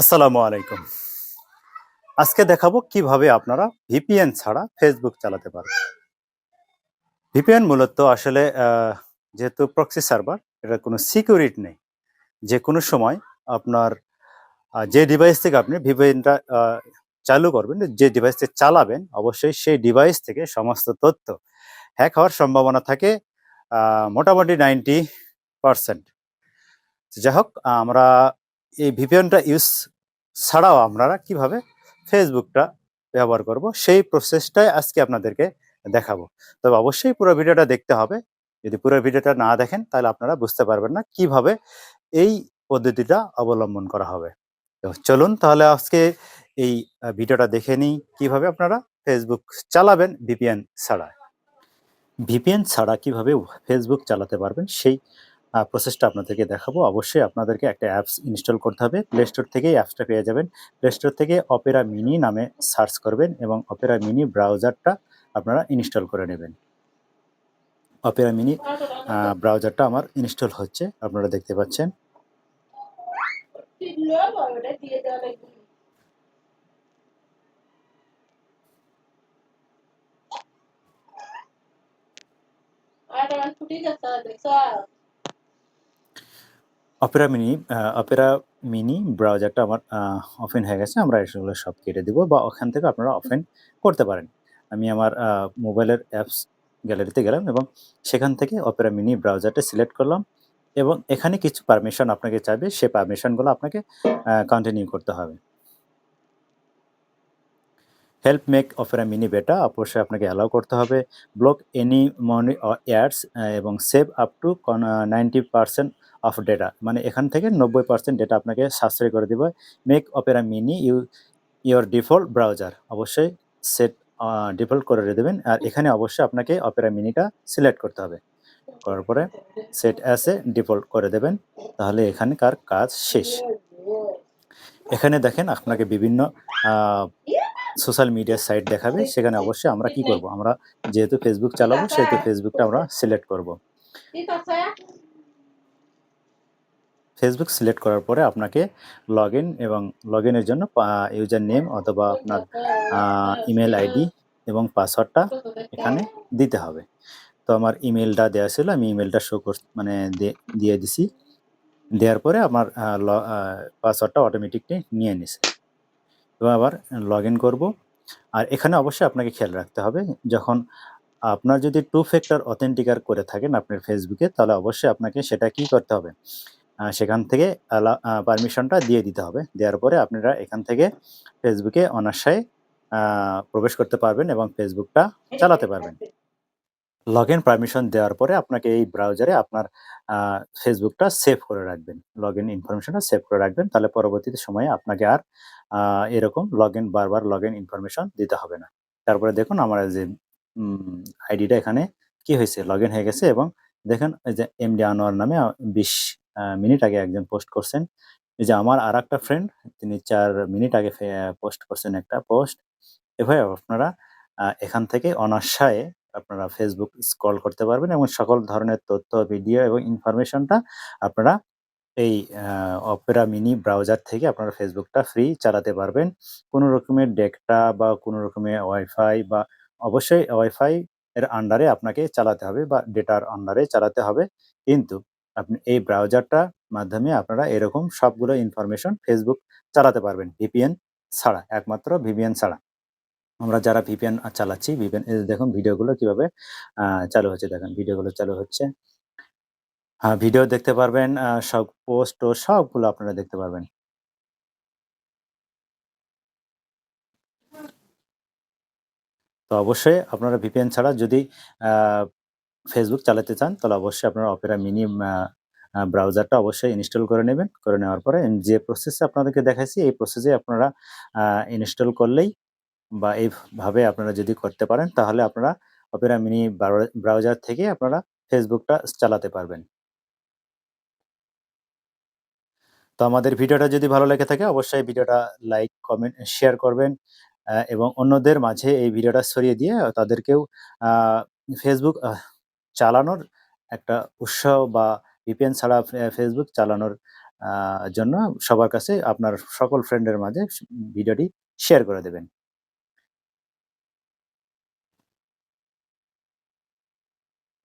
আসসালামু আলাইকুম। আজকে দেখাবো কীভাবে আপনারা ভিপিএন ছাড়া ফেসবুক চালাতে পারবেন ভিপিএন মূলত আসলে যেহেতু প্রক্সি সার্ভার এটা কোনো সিকিউরিটি নেই। যে কোনো সময় আপনার যে ডিভাইস থেকে আপনি ভিপিএনটা চালু করবেন, যে ডিভাইস থেকে চালাবেন, অবশ্যই সেই ডিভাইস থেকে সমস্ত তথ্য হ্যাক হওয়ার সম্ভাবনা থাকে মোটামুটি নাইনটি পারসেন্ট যাই হোক, আমরা এই ভিপিএনটা ইউজ ছাড়াও আপনারা কীভাবে ফেসবুকটা ব্যবহার করব, সেই প্রসেসটাই আজকে আপনাদেরকে দেখাবো। তবে অবশ্যই পুরো ভিডিওটা দেখতে হবে। যদি পুরো ভিডিওটা না দেখেন, তাহলে আপনারা বুঝতে পারবেন না কীভাবে এই পদ্ধতিটা অবলম্বন করা হবে। তো চলুন তাহলে আজকে এই ভিডিওটা দেখে নিই কীভাবে আপনারা ফেসবুক চালাবেন ভিপিএন ছাড়া। ভিপিএন ছাড়া কীভাবে ফেসবুক চালাতে পারবেন, সেই প্রসেসটা আপনাদেরকে দেখাবো। অবশ্যই আপনাদেরকে একটা অ্যাপস ইনস্টল করতে হবে। প্লে স্টোর থেকেই অ্যাপসটা পেয়ে যাবেন। প্লে স্টোর থেকে অপেরা মিনি নামে সার্চ করবেন এবং অপেরা মিনি ব্রাউজারটা আপনারা ইনস্টল করে নেবেন। অপেরা মিনি ব্রাউজারটা আমার ইনস্টল হচ্ছে। আপনারা দেখতে পাচ্ছেন। অপেরা মিনি অপেরা মিনি ব্রাউজারটা আমার অফেন হয়ে গেছে। আমরা এগুলো সব কেটে দেবো বা ওখান থেকে আপনারা ওপেন করতে পারেন। আমি আমার মোবাইলের অ্যাপস গ্যালারিতে গেলাম এবং সেখান থেকে অপেরা মিনি ব্রাউজারটা সিলেক্ট করলাম এবং এখানে কিছু পারমিশন আপনাকে চাইবে। সে পারমিশনগুলো আপনাকে কন্টিনিউ করতে হবে। হেল্প মেক অপেরা মিনি বেটা অবশ্যই আপনাকে অ্যালাউ করতে হবে। ব্লক এনি মনি অ্যাডস এবং save up to ninety percent of data মানে এখান থেকে নব্বই পার্সেন্ট ডেটা আপনাকে সাশ্রয় করে দেবে। Make Opera Mini you your default browser অবশ্যই সেট ডিফল্ট করে দেবেন। আর এখানে অবশ্যই আপনাকে অপেরা মিনিটা সিলেক্ট করতে হবে। করার পরে সেট অ্যাসে ডিফল্ট করে দেবেন। তাহলে এখানকার কাজ শেষ। এখানে দেখেন আপনাকে বিভিন্ন সোশ্যাল মিডিয়া সাইট দেখাবে, সেখানে অবশ্যই আমরা কি করব? আমরা যেহেতু ফেসবুক চালাবো, সেহেতু ফেসবুকটা আমরা সিলেক্ট করব। ফেসবুক সিলেক্ট করার পরে আপনাকে লগ ইন এবং লগ ইনের জন্য ইউজার নেম অথবা আপনার ইমেল আইডি এবং পাসওয়ার্ডটা এখানে দিতে হবে। তো আমার ইমেলটা দেওয়া ছিল, আমি ইমেলটা শো কর মানে দিয়ে দিছি। দেওয়ার পরে আমার পাসওয়ার্ডটা অটোমেটিকলি নিয়ে নিছে। এবং আবার লগ ইন করব। আর এখানে অবশ্যই আপনাকে খেয়াল রাখতে হবে যখন আপনার যদি টু ফ্যাক্টর অথেন্টিকার করে থাকেন আপনার ফেসবুকে তাহলে অবশ্যই আপনাকে সেটা কি করতে হবে? সেখান থেকে পারমিশনটা দিয়ে দিতে হবে। দেওয়ার পরে আপনারা এখান থেকে ফেসবুকে অনাশায় প্রবেশ করতে পারবেন এবং ফেসবুকটা চালাতে পারবেন। লগ ইন পারমিশন দেওয়ার পরে আপনাকে এই ব্রাউজারে আপনার ফেসবুকটা সেভ করে রাখবেন। লগ ইন ইনফরমেশনটা সেভ করে রাখবেন, তাহলে পরবর্তীতে সময়ে আপনাকে আর এরকম লগ ইন বারবার লগ ইন ইনফরমেশন দিতে হবে না। তারপরে দেখুন আমার যে আইডিটা এখানে কি হয়েছে? লগ ইন হয়ে গেছে এবং দেখেন এই যে এমডি আনোয়ার নামে বিশ মিনিট আগে একজন পোস্ট করছেন। যে আমার আর একটা ফ্রেন্ড তিনি চার মিনিট আগে পোস্ট করছেন একটা পোস্ট এভাবে আপনারা এখান থেকে অনার্সায় আপনারা ফেসবুক স্ক্রল করতে পারবেন এবং সকল ধরনের তথ্য ভিডিও এবং ইনফরমেশনটা আপনারা এই অপেরা মিনি ব্রাউজার থেকে আপনারা ফেসবুকটা ফ্রি চালাতে পারবেন। কোনো রকমের ডেটা বা কোনো রকমের ওয়াইফাই বা অবশ্যই ওয়াইফাই এর আন্ডারে আপনাকে চালাতে হবে বা ডেটার আন্ডারে চালাতে হবে। কিন্তু আপনি এই ব্রাউজারটার মাধ্যমে আপনারা এরকম সবগুলো ইনফরমেশন ফেসবুক চালাতে পারবেন। ভিপিএন ছাড়া, একমাত্র ভিপিএন ছাড়া। আমরা যারা ভিপিএন চালাচ্ছি ভিপিএন দেখুন ভিডিওগুলো কীভাবে চালু হচ্ছে। দেখেন ভিডিওগুলো চালু হচ্ছে। হ্যাঁ ভিডিও দেখতে পারবেন সব পোস্ট ও সবগুলো আপনারা দেখতে পারবেন। তো অবশ্যই আপনারা ভিপিএন ছাড়া যদি ফেসবুক চালাতে চান, তাহলে অবশ্যই আপনারা অপেরা মিনি ব্রাউজারটা অবশ্যই ইনস্টল করে নেবেন। করে নেওয়ার পরে যে প্রসেসে আপনাদেরকে দেখাইছি, এই প্রসেসে আপনারা ইনস্টল করলেই বা এইভাবে আপনারা যদি করতে পারেন, তাহলে আপনারা অপেরা মিনি ব্রাউজার থেকে আপনারা ফেসবুকটা চালাতে পারবেন তো আমাদের ভিডিওটা যদি ভালো লেগে থাকে, অবশ্যই ভিডিওটা লাইক, কমেন্ট, শেয়ার করবেন এবং অন্যদের মাঝে এই ভিডিওটা ছড়িয়ে দিয়ে তাদেরকেও ফেসবুক চালানোর একটা উৎসাহ বা ভিপিএন ছাড়া ফেসবুক চালানোর জন্য সবার কাছে আপনার সকল ফ্রেন্ডের মাঝে ভিডিওটি শেয়ার করে দেবেন।